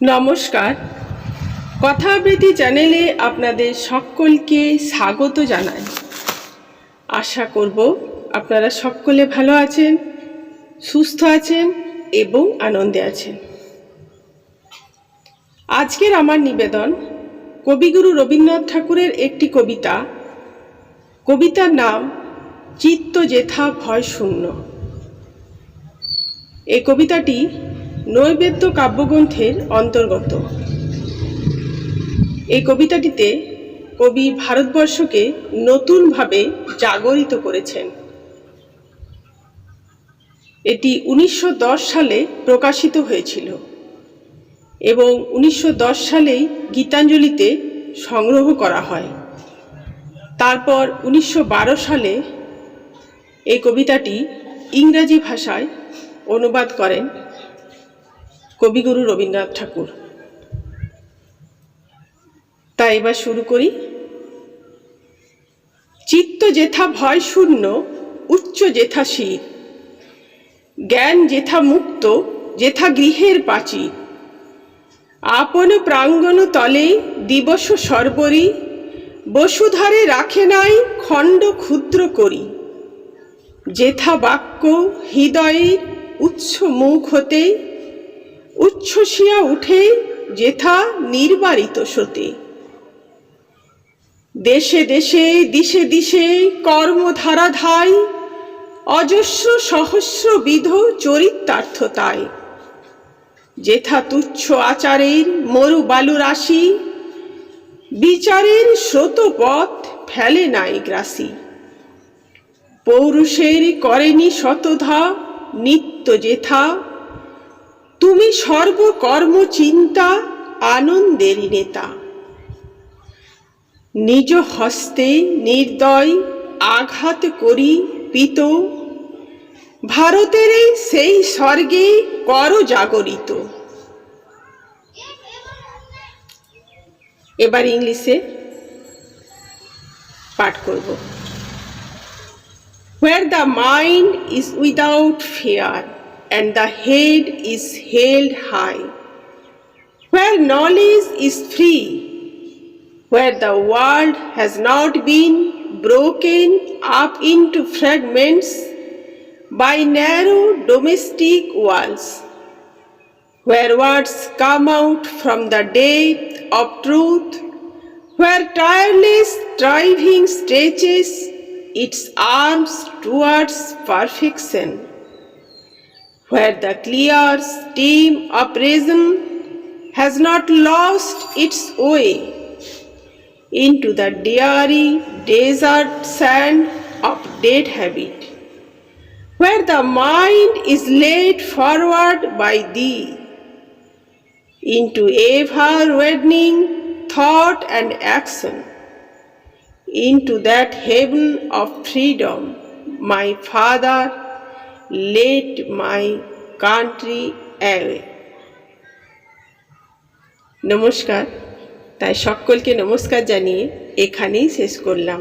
নমস্কার। কথাবৃত্তি চ্যানেলে আপনাদের সকলকে স্বাগত জানাই। আশা করব আপনারা সকলে ভালো আছেন, সুস্থ আছেন এবং আনন্দে আছেন। আজকের আমার নিবেদন কবিগুরু রবীন্দ্রনাথ ঠাকুরের একটি কবিতা। কবিতার নাম চিত্ত জেথা ভয় শূন্য। এই কবিতাটি নৈবেদ্য কাব্যগ্রন্থের অন্তর্গত। এই কবিতাটিতে কবি ভারতবর্ষকে নতুনভাবে জাগরিত করেছেন। এটি উনিশশো দশ সালে প্রকাশিত হয়েছিল এবং উনিশশো দশ সালেই গীতাঞ্জলিতে সংগ্রহ করা হয়। তারপর উনিশশো বারো সালে এই কবিতাটি ইংরাজি ভাষায় অনুবাদ করেন কবিগুরু রবীন্দ্রনাথ ঠাকুর। তাই এবার শুরু করি। চিত্ত যেথা ভয় শূন্য, উচ্চ যেথা শীত জ্ঞান যেথা মুক্ত, যেথা গৃহের প্রাচীর আপন প্রাঙ্গণ তলে দিবস সর্বরি, বসুধারে রাখে নাই খণ্ড ক্ষুদ্র করি। যেথা বাক্য হৃদয়ের উচ্চ মুখ হতে উচ্ছ্বসিয়া উঠে যেথা নির্বারিত সতে। দেশে দেশে, দিশে দিশে কর্মধারা ধাই অজস্র সহস্র বিধ চরিতার্থতায় যেথা তুচ্ছ আচারের মরু বালু রাশি, বিচারের স্রোতপথ ফেলে নাই গ্রাসী। পৌরুষের করেনি শতধা, নিত্য যেথা তুমি সর্বকর্ম চিন্তা আনন্দেরই নেতা। নিজ হস্তে নির্দয় আঘাত করি পিত। ভারতের সেই স্বর্গে কর জাগরিত। এবার ইংলিশে পাঠ করব। Where the mind is without fear and the head is held high, where knowledge is free, where the world has not been broken up into fragments by narrow domestic walls, where words come out from the depth of truth, where tireless striving stretches its arms towards perfection, where the clear stream of reason has not lost its way into the dreary desert sand of dead habit, where the mind is led forward by thee into ever widening thought and action into that heaven of freedom, my father led my country away. নমস্কার তাই সকলকে নমস্কার জানিয়ে এখানেই শেষ করলাম